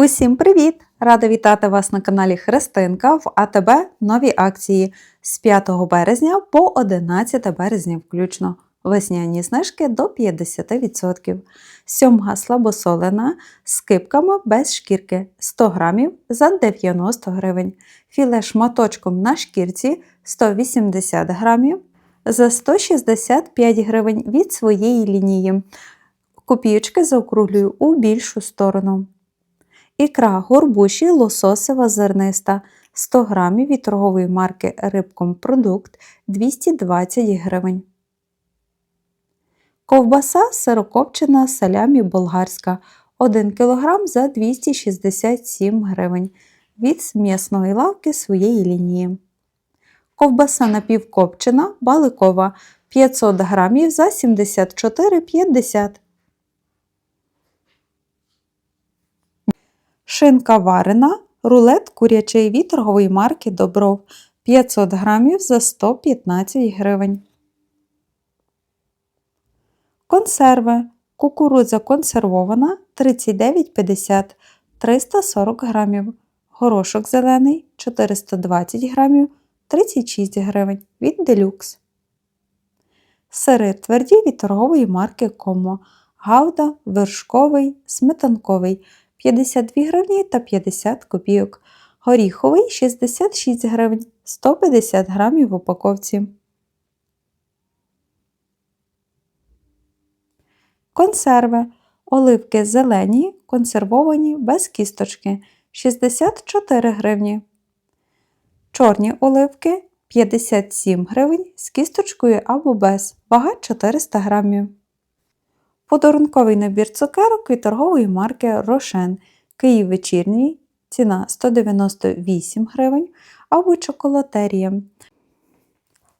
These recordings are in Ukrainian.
Усім привіт! Рада вітати вас на каналі Христинка в АТБ нові акції з 5 березня по 11 березня включно. Весняні знижки до 50%. Сьомга слабосолена з кипками без шкірки 100 грамів за 90 гривень. Філе шматочком на шкірці 180 грамів за 165 гривень від своєї лінії. Копійочки заокруглюю у більшу сторону. Ікра горбуші лососева зерниста 100 грамів від торгової марки Рибком Продукт 220 гривень. Ковбаса сирокопчена салямі болгарська 1 кг за 267 гривень від м'ясної лавки своєї лінії. Ковбаса напівкопчена баликова 500 грамів за 74,50 Шинка варена, рулет курячий від торгової марки Добров 500 грамів за 115 гривень. Консерви. Кукурудза консервована 39,50 340 грамів. Горошок зелений 420 грамів 36 гривень від делюкс. Сири тверді від торгової марки Комо. Гауда, вершковий, сметанковий 52 гривні та 50 копійок. Горіховий 66 гривень 150 грамів в упаковці. Консерви. Оливки зелені, консервовані без кісточки 64 гривні. Чорні оливки 57 гривень з кісточкою або без, вага 400 грамів. Подарунковий набір цукерок від торгової марки Рошен. Київ вечірній, ціна 198 гривень або чоколатерія.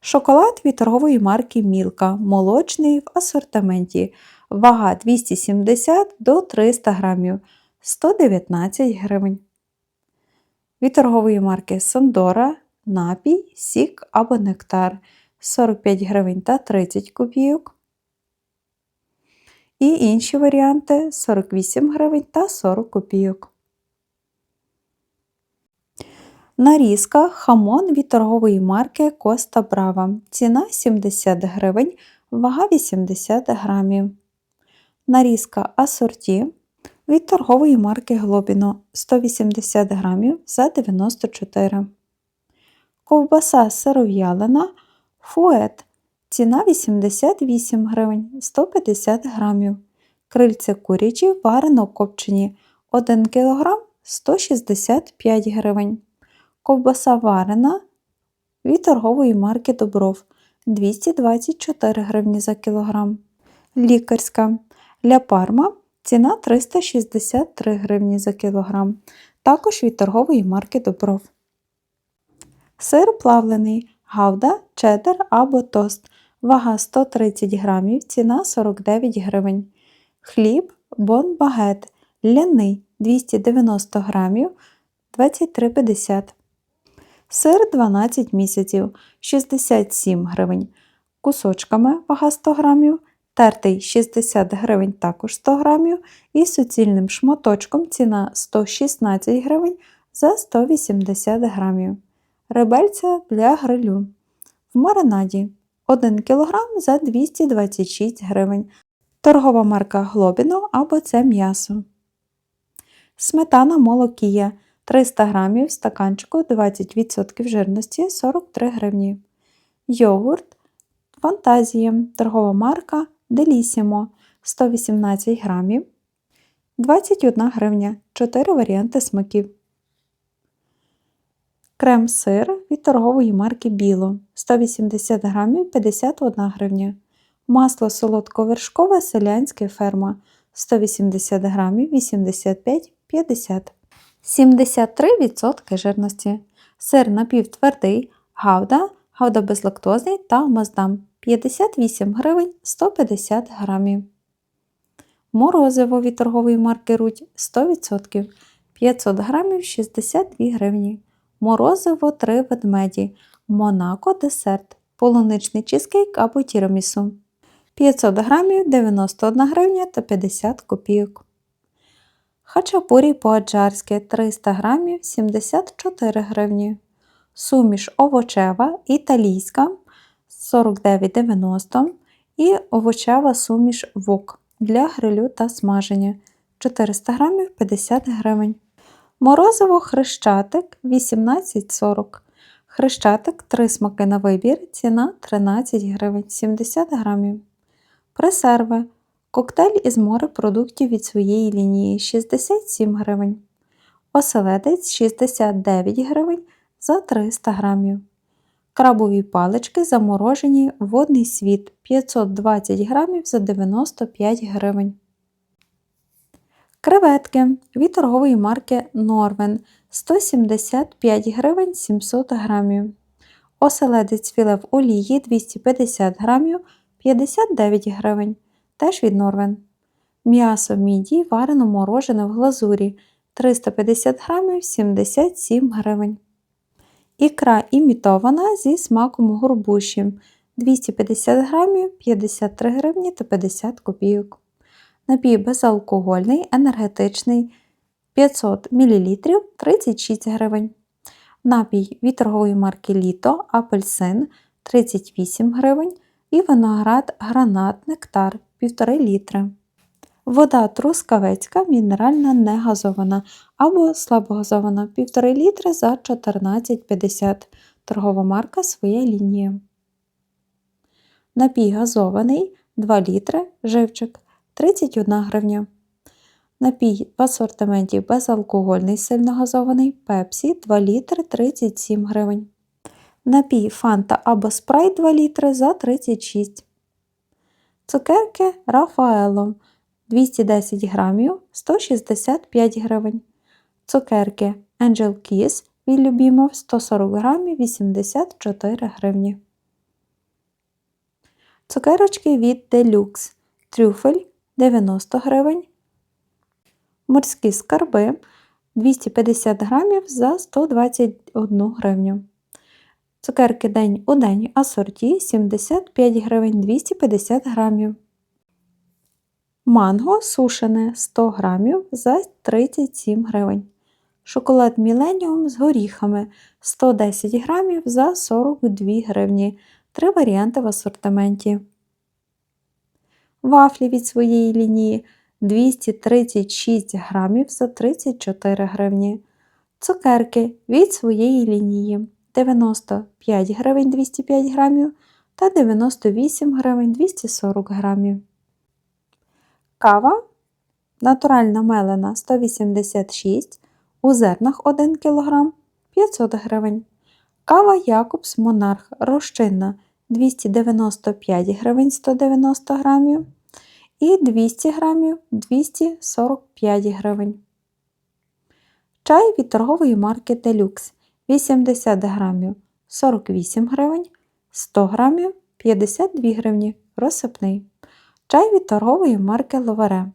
Шоколад від торгової марки Мілка. Молочний в асортименті. Вага 270 до 300 грамів 119 гривень. Від торгової марки Сандора напій, сік або нектар 45 гривень та 30 копійок. І інші варіанти 48 гривень та 40 копійок. Нарізка хамон від торгової марки Коста Брава. Ціна 70 гривень, вага 80 грамів. Нарізка асорті від торгової марки Глобіно 180 грамів за 94. Ковбаса сиров'ялина фует Ціна 88 гривень 150 грамів. Крильця курячі варено копчені 1 кг 165 гривень. Ковбаса варена від торгової марки Добров 224 гривні за кілограм. Лікарська для парма ціна 363 гривні за кілограм. Також від торгової марки Добров. Сир плавлений гавда, чеддер або тост. Вага 130 грамів, ціна 49 гривень. Хліб бон-багет ляний 290 грамів 23,50. Сир 12 місяців 67 гривень. Кусочками вага 100 грамів, тертий 60 гривень також 100 грамів і суцільним шматочком ціна 116 гривень за 180 грамів. Ребельця для грилю. В маринаді 1 кг за 226 гривень. Торгова марка Глобіно або це м'ясо. Сметана молокія 300 г в стаканчику 20% жирності 43 гривні. Йогурт Фантазія. Торгова марка Делісімо 118 грамів 21 гривня. 4 варіанти смаків. Крем-сир від торгової марки Біло 180 грамів 51 гривня. Масло солодковершкове селянське ферма 180 грамів 85,50 73% жирності. Сир напівтвердий, гавда, гавда безлактозний та маздам 58 гривень 150 грамів. Морозиво від торгової марки Рудь 100%, 500 грамів 62 гривні. Морозиво 3 ведмеді, Монако десерт, полуничний чизкейк або тірамісу. 500 грамів 91 гривня та 50 копійок. Хачапурі по-аджарськи 300 грамів 74 гривні. Суміш овочева італійська 49,90 і овочева суміш вок для грилю та смаження 400 грамів 50 гривень. Морозиво хрещатик 18,40. Хрещатик 3 смаки на вибір, ціна 13 гривень 70 грамів. Пресерви. Коктейль із морепродуктів від своєї лінії 67 гривень. Оселедець 69 гривень за 300 грамів. Крабові палички заморожені водний світ 520 грамів за 95 гривень. Креветки від торгової марки Норвен 175 гривень 700 грамів. Оселедець філе в олії 250 грамів 59 гривень. Теж від Норвен. М'ясо міді варено морожене в глазурі 350 грамів 77 гривень. Ікра імітована зі смаком горбуші 250 грамів 53 гривні та 50 копійок. Напій безалкогольний, енергетичний 500 мл 36 гривень. Напій від марки Літо апельсин 38 гривень і виноград гранат нектар 1,5 літри. Вода трускавецька мінеральна негазована або слабогазована 1,5 літри за 14,50 торгова марка своя лінія. Напій газований 2 літри живчик 31 гривня. Напій в асортименті безалкогольний сильногазований пепсі 2 літри 37 гривень. Напій фанта або спрайт 2 літри за 36 Цукерки Рафаело 210 грамів 165 гривень. Цукерки Angel Kiss від Любімов 140 грамів 84 гривні. Цукерочки від Deluxe Трюфель 90 гривень. Морські скарби 250 грамів за 121 гривню. Цукерки день у день асорті 75 гривень 250 грамів. Манго сушене 100 грамів за 37 гривень. Шоколад Міленіум з горіхами 110 грамів за 42 гривні. Три варіанти в асортименті. Вафлі від своєї лінії 236 грамів за 34 гривні. Цукерки від своєї лінії 95 гривень 205 грамів та 98 гривень 240 грамів. Кава натуральна мелена 186, у зернах 1 кг 500 гривень. Кава Якобс Монарх розчинна 295 гривень 190 грамів і 200 грамів 245 гривень. Чай від торгової марки Deluxe 80 грамів 48 гривень, 100 грамів 52 гривні розсипний. Чай від торгової марки Ловаре.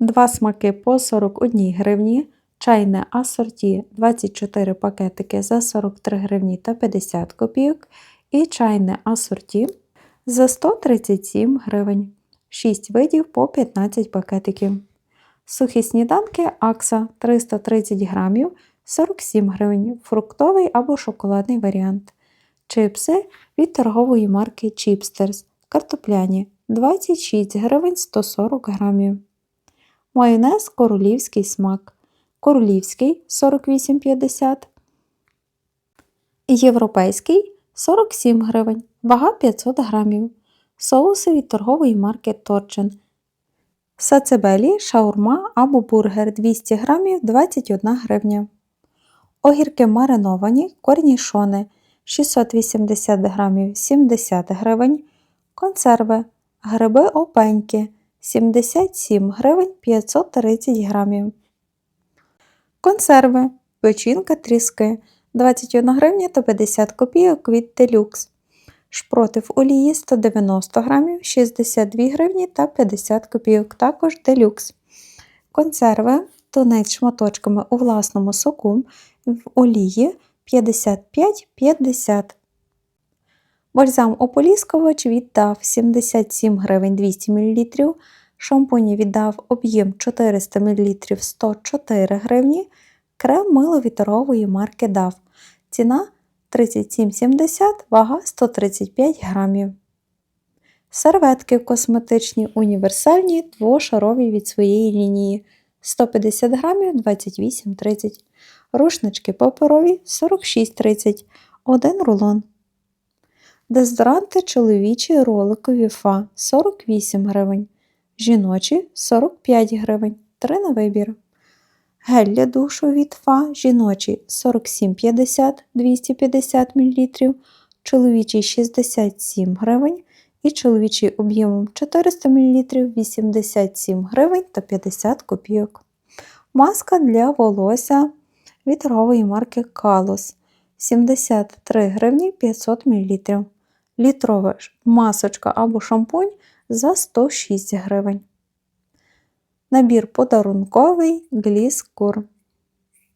Два смаки по 41 гривні. Чайне асорті 24 пакетики за 43 гривні та 50 копійок. І чайне асорті за 137 гривень. 6 видів по 15 пакетиків. Сухі сніданки Акса 330 грамів 47 гривень, фруктовий або шоколадний варіант. Чипси від торгової марки Chipsters картопляні 26 гривень 140 грамів. Майонез королівський смак. Королівський 48,50. Європейський 47 гривень, вага 500 грамів. Соуси від торгової марки Торчин. Сацебелі, шаурма або бургер 200 грамів 21 гривня. Огірки мариновані, корнішони 680 грамів 70 гривень. Консерви. Гриби опеньки 77 гривень 530 грамів. Консерви. Печінка тріски 21 гривня та 50 копійок від Deluxe. Шпроти в олії 190 грамів 62 гривні та 50 копійок. Також Deluxe. Консерви. Тунець шматочками у власному соку в олії 55,50. Бальзам ополіскувач від DAF 77 гривень 200 мл Шампуні віддав об'єм 400 мл 104 гривні. Крем мило вітерової марки DAV. Ціна 37,70, вага 135 грамів. Серветки косметичні універсальні, двошарові від своєї лінії 150 грамів 28,30. Рушнички паперові 46,30, 1 рулон. Дезодоранти чоловічі роликові фа 48 гривень, жіночі 45 гривень, 3 на вибір. Гель для душу від фа жіночі 47,50 250 мл, чоловічий 67 гривень і чоловічий об'ємом 400 мл 87 гривень та 50 копійок. Маска для волосся від торгової марки Калос 73 гривні 500 мл. Літрова масочка або шампунь за 106 гривень. Набір подарунковий Гліскур.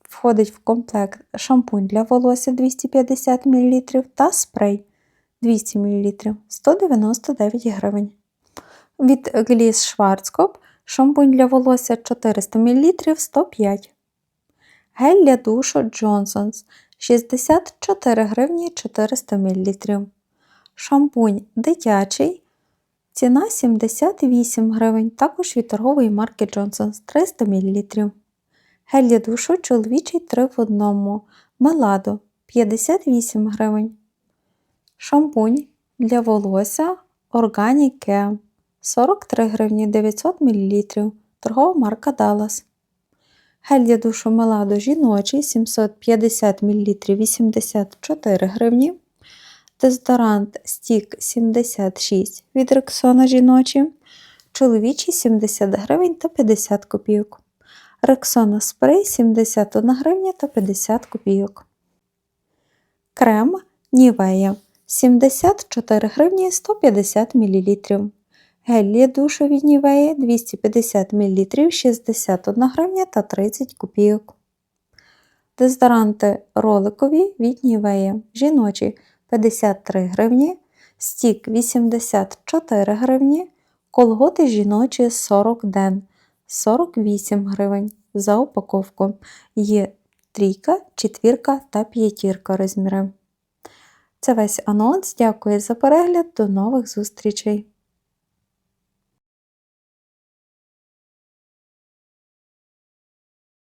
Входить в комплект шампунь для волосся 250 мл та спрей 200 мл 199 гривень. Від Гліс Шварцкоп шампунь для волосся 400 мл 105 Гель для душу Johnson's 64 гривні 400 мл. Шампунь дитячий. Ціна 78 гривень, також від торгової марки Johnson's 300 мл. Гель для душу чоловічий 3 в 1. Меладо 58 гривень. Шампунь для волосся Organic 43 гривні 900 мл. Торгова марка Dallas. Гель для душу Меладо жіночий 750 мл 84 гривні. Дезодорант Стік 76 від Рексона жіночий. Чоловічий 70 гривень та 50 копійок. Рексона спрей 71 гривня та 50 копійок. Крем Нівея 74 гривні 150 мл. Для душу від Нівеї 250 мл 61 гривня та 30 копійок. Дезодоранти роликові від Нівеї жіночі 53 гривні, стік 84 гривні, колготи жіночі 40 ден 48 гривень за упаковку. Є трійка, четвірка та п'ятірка розміри. Це весь анонс. Дякую за перегляд. До нових зустрічей!